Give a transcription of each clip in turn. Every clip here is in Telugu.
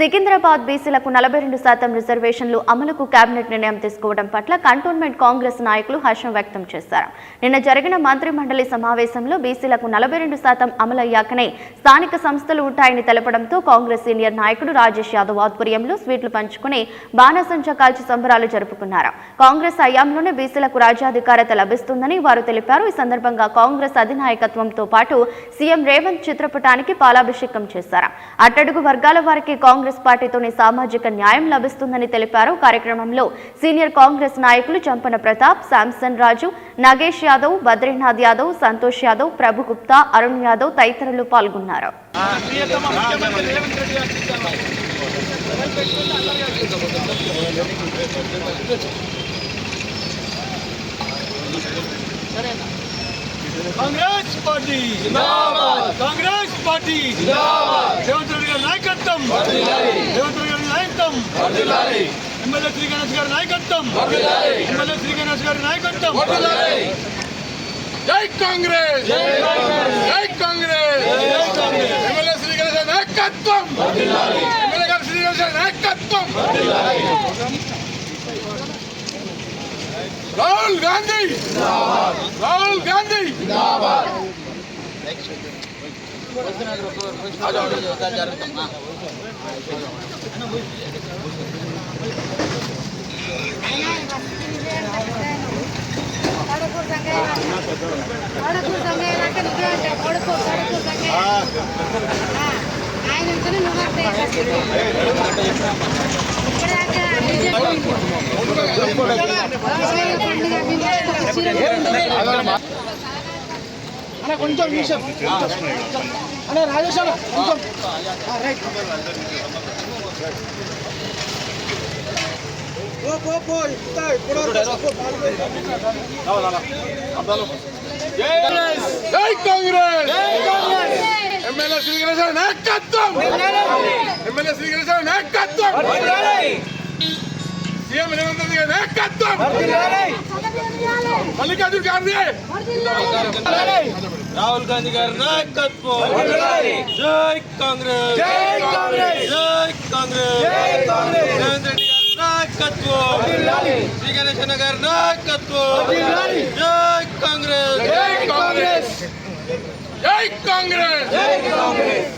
Secunderabad బీసీలకు నలభై రెండు శాతం రిజర్వేషన్లు అమలుకు కేబినెట్ నిర్ణయం తీసుకోవడం పట్ల కంటోన్మెంట్ కాంగ్రెస్ నాయకులు హర్షం వ్యక్తం చేశారు. నిన్న జరిగిన మంత్రి మండలి సమావేశంలో బీసీలకు నలభై రెండు శాతం అమలయ్యాకనే స్థానిక సంస్థలు ఉంటాయని తెలపడంతో కాంగ్రెస్ సీనియర్ నాయకుడు రాజేష్ యాదవ్ ఆధ్వర్యంలో స్వీట్లు పంచుకుని బాణసంచ కాల్చి సంబరాలు జరుపుకున్నారు. కాంగ్రెస్ హయాంలోనే బీసీలకు రాజ్యాధికారత లభిస్తుందని వారు తెలిపారు. ఈ సందర్భంగా కాంగ్రెస్ అధినాయకత్వంతో పాటు సీఎం రేవంత్ చిత్రపటానికి పాలాభిషేకం చేశారు. అట్టడుగు వర్గాల వారికి కాంగ్రెస్ పార్టీతోనే సామాజిక న్యాయం లభిస్తుందని తెలిపారు. కార్యక్రమంలో సీనియర్ కాంగ్రెస్ నాయకులు చంపన ప్రతాప్ శాంసన్ రాజు నాగేష్ యాదవ్ బద్రీనాథ్ యాదవ్ సంతోష్ యాదవ్ ప్రభు గుప్తా అరుణ్ యాదవ్ తదితరులు పాల్గొన్నారు. సరేనా కాంగ్రెస్ పార్టీ కాంగ్రెస్ పార్టీ రేవంత్ రెడ్డి గారి నాయకత్వం. రేవంత్ రెడ్డి గారి నాయకత్వం. ఎమ్మెల్యే శ్రీ గణేష్ గారి నాయకత్వం. ఎమ్మెల్యే శ్రీ గణేష్ గారి నాయకత్వం. జై కాంగ్రెస్. జై కాంగ్రెస్. ఎమ్మెల్యే శ్రీ గణేశ నాయకత్వం. ఎమ్మెల్యే గారు శ్రీ గణేశ నాయకత్వం. రాహుల్ గాంధీ! రాహుల్ గాంధీ! కొడుకు సంగయ్య కొడుకు సంగయ్య అంటే నువ్వే అంటే కొడుకు కొడుకు సంగయ్య ఆయన ఉంటేనే నువ్వు అంటే అన్న కొంచెం నిమిషం అన్న రాజేష్ అన్న కొంచెం రైట్. పో పో పో ఇంత ఇప్పుడు జై కాంగ్రెస్! ఎమ్మెల్యే శ్రీ గణేశ నాయకత్వం ఎమ్మెల్యే శ్రీ గణేశ నాయకత్వం సీఎం రేవంత్ రెడ్డి గారి నాయకత్వం మల్లికార్జున ఖార్గే రాహుల్ గాంధీ గారి నాయకత్వం. జై కాంగ్రెస్. జై కాంగ్రెస్. జై కాంగ్రెస్. జై కాంగ్రెస్. రేవంత్ రెడ్డి గారి నాయకత్వం. శ్రీ గణేశన్న గారి నాయకత్వం. జై కాంగ్రెస్. జై కాంగ్రెస్. జై కాంగ్రెస్.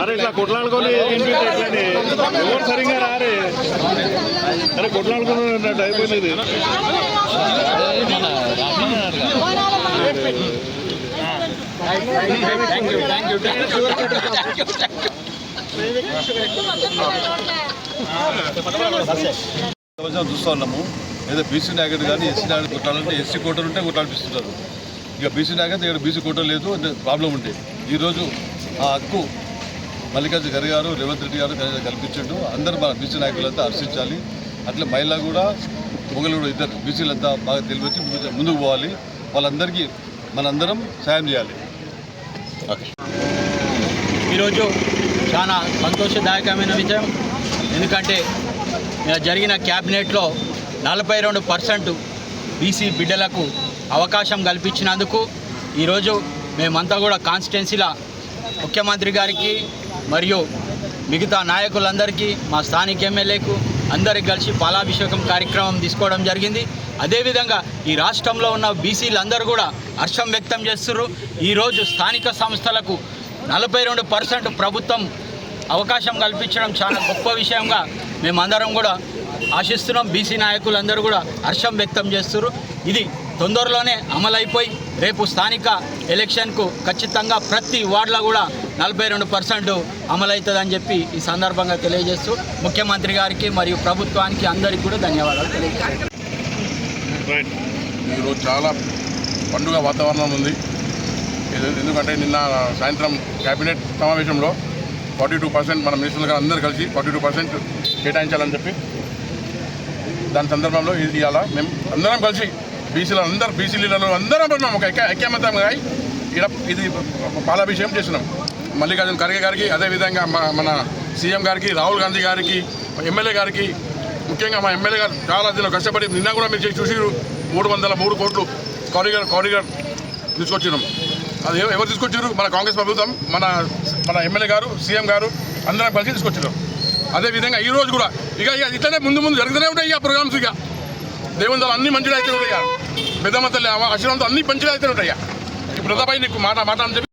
అరే ఇట్లా కొట్లాడుకొని తింటుంటే ఎట్లని ఎవరు సరిగ్గా రారే? అరే కొట్లాడుకున్నట్టు అయిపోయినది. సంవత్సరం చూస్తూ ఉన్నాము. ఏదో బీసీ నాయకుడు కానీ ఎస్సీ నాయకుడు కొట్టాలంటే ఎస్సీ కోటలు ఉంటే కొట్టాలనిపిస్తున్నారు ఇక బీసీ నాయకుడు ఇక్కడ బీసీ కోటలు లేదు అంటే ప్రాబ్లం ఉండే. ఈరోజు ఆ హక్కు మల్లికార్జున ఖర్గే గారు రేవంత్ రెడ్డి గారు కల్- అందరూ మన బీసీ నాయకులంతా హర్షించాలి. అట్లా మహిళ కూడా మొగలు కూడా ఇద్దరు బీసీలంతా బాగా తెలివచ్చి ముందు- ముందుకు పోవాలి. వాళ్ళందరికీ మనందరం సాయం చేయాలి. ఓకే ఈరోజు చాలా సంతోషదాయకమైన విషయం ఎందుకంటే జరిగిన క్యాబినెట్లో నలభై రెండు పర్సెంట్ బీసీ బిడ్డలకు అవకాశం కల్పించినందుకు ఈరోజు మేమంతా కూడా కాన్స్టిట్యున్సీల ముఖ్యమంత్రి గారికి మరియు మిగతా నాయకులందరికీ మా స్థానిక ఎమ్మెల్యేకు అందరికి కలిసి పాలాభిషేకం కార్యక్రమం తీసుకోవడం జరిగింది. అదేవిధంగా ఈ రాష్ట్రంలో ఉన్న బీసీలందరూ కూడా హర్షం వ్యక్తం చేస్తున్నారు. ఈరోజు స్థానిక సంస్థలకు నలభై రెండు పర్సెంట్ ప్రభుత్వం అవకాశం కల్పించడం చాలా గొప్ప విషయంగా మేమందరం కూడా ఆశిస్తున్నాం. బీసీ నాయకులందరూ కూడా హర్షం వ్యక్తం చేస్తున్నారు. ఇది తొందరలోనే అమలైపోయి రేపు స్థానిక ఎలక్షన్కు ఖచ్చితంగా ప్రతి వార్డులో కూడా నలభై రెండు పర్సెంట్ అమలవుతుందని చెప్పి ఈ సందర్భంగా తెలియజేస్తూ ముఖ్యమంత్రి గారికి మరియు ప్రభుత్వానికి అందరికీ కూడా ధన్యవాదాలు తెలియజేస్తాను రైట్ ఈరోజు చాలా పండుగ వాతావరణం ఉంది. ఇది- ఎందుకంటే నిన్న సాయంత్రం కేబినెట్ సమావేశంలో ఫార్టీ టూ పర్సెంట్ మన మినిస్టర్లు గారు అందరూ కలిసి ఫార్టీ టూ పర్సెంట్ కేటాయించాలని చెప్పి దాని సందర్భంలో ఇది ఇవాళ మేము అందరం కలిసి బీసీలు అందరు బీసీ లీడర్లు అందరం ఉన్నాం. ఒక ఐక్య ఇక్కడ ఇది పాలాభిషేకం చేసినాం. మల్లికార్జున ఖర్గే గారికి అదేవిధంగా మా- మన సీఎం గారికి రాహుల్ గాంధీ గారికి ఎమ్మెల్యే గారికి ముఖ్యంగా మా ఎమ్మెల్యే గారు చాలా దీనిలో కష్టపడి నిన్న కూడా మీరు చేసి మూడు వందల మూడు కోట్లు కారిగర్ కారిగర్ తీసుకొచ్చినాం. అది ఎవరు తీసుకొచ్చారు మన కాంగ్రెస్ ప్రభుత్వం మన మన ఎమ్మెల్యే గారు సీఎం గారు అందరం కలిసి తీసుకొచ్చినాం. అదేవిధంగా ఈ రోజు కూడా ఇక ఇక ఇట్లనే ముందు ముందు జరుగుతూనే ఉంటాయి ఇక ప్రోగ్రామ్స్ ఇక. దేవుని అన్ని మంచిగా అయితే ఉంటాయి పెద్దమ్మ తల్లి ఆశీర్వాదంతో అన్ని మంచిగా అయితే ఉంటాయి ఇప్పుడు ప్రతాపై నీకు మాట మాట అని చెప్పి